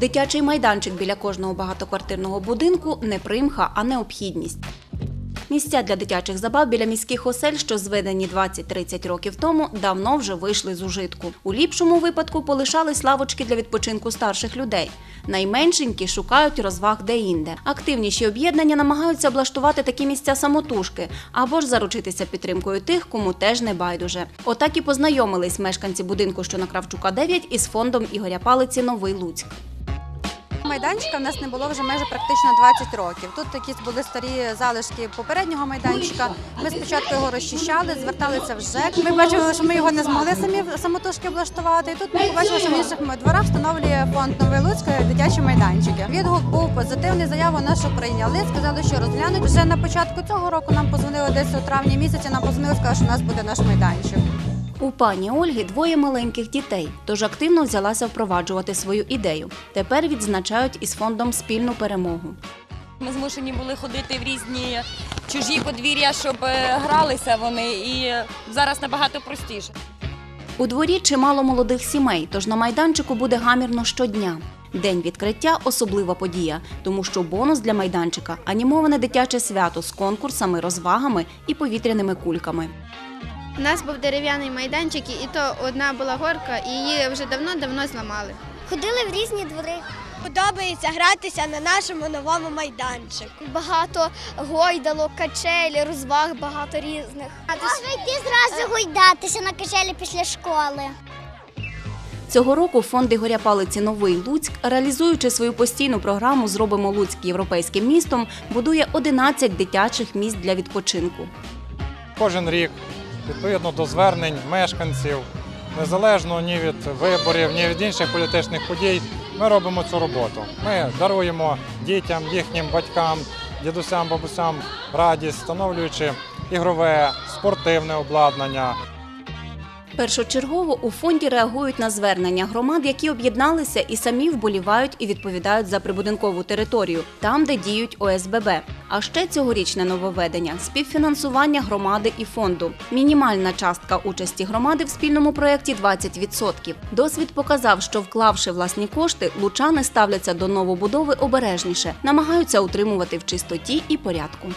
Дитячий майданчик біля кожного багатоквартирного будинку не примха, а необхідність. Місця для дитячих забав біля міських осель, що зведені 20-30 років тому, давно вже вийшли з ужитку. У ліпшому випадку полишались лавочки для відпочинку старших людей. Найменшенькі шукають розваг де-інде. Активніші об'єднання намагаються облаштувати такі місця самотужки або ж заручитися підтримкою тих, кому теж не байдуже. Отак і познайомились мешканці будинку, що на Кравчука 9, із фондом Ігоря Палиці Новий Луцьк. Майданчика в нас не було вже майже практично 20 років. Тут якісь були старі залишки попереднього майданчика. Ми спочатку його розчищали, зверталися в ЖЕК. Ми бачили, що ми його не змогли самі самотужки облаштувати. І тут ми побачили, що в інших дворах встановлює фонд Новий Луцьк дитячі майданчики. Відгук був позитивний. Заяву нашу прийняли. Сказали, що розглянуть. Вже на початку цього року нам позвонили десь у травні місяці. Нам позвонили, сказали, що у нас буде наш майданчик. У пані Ольги двоє маленьких дітей, тож активно взялася впроваджувати свою ідею. Тепер відзначають із фондом спільну перемогу. Ми змушені були ходити в різні чужі подвір'я, щоб е, гралися вони, і зараз набагато простіше. У дворі чимало молодих сімей, тож на майданчику буде гамірно щодня. День відкриття особлива подія, тому що бонус для майданчика анімоване дитяче свято з конкурсами, розвагами і повітряними кульками. У нас був дерев'яний майданчик, і то одна була горка, і її вже давно-давно зламали. Ходили в різні двори. Подобається гратися на нашому новому майданчику. Багато гойдалок, качелі, розваг багато різних. Можна йти зразу гойдатися на качелі після школи. Цього року фонд Ігоря Палиці Новий Луцьк, реалізуючи свою постійну програму Зробимо Луцьк європейським містом, будує 11 дитячих місць для відпочинку. кожен рік відповідно до звернень мешканців, незалежно ні від виборів, ні від інших політичних подій, ми робимо цю роботу. Ми даруємо дітям, їхнім батькам, дідусям, бабусям радість, встановлюючи ігрове, спортивне обладнання, Першочергово у фонді реагують на звернення громад, які об'єдналися і самі вболівають і відповідають за прибудинкову територію, там, де діють ОСББ. А ще цьогорічне нововведення – співфінансування громади і фонду. Мінімальна частка участі громади в спільному проєкті – 20%. Досвід показав, що вклавши власні кошти, лучани ставляться до новобудови обережніше, намагаються утримувати в чистоті і порядку.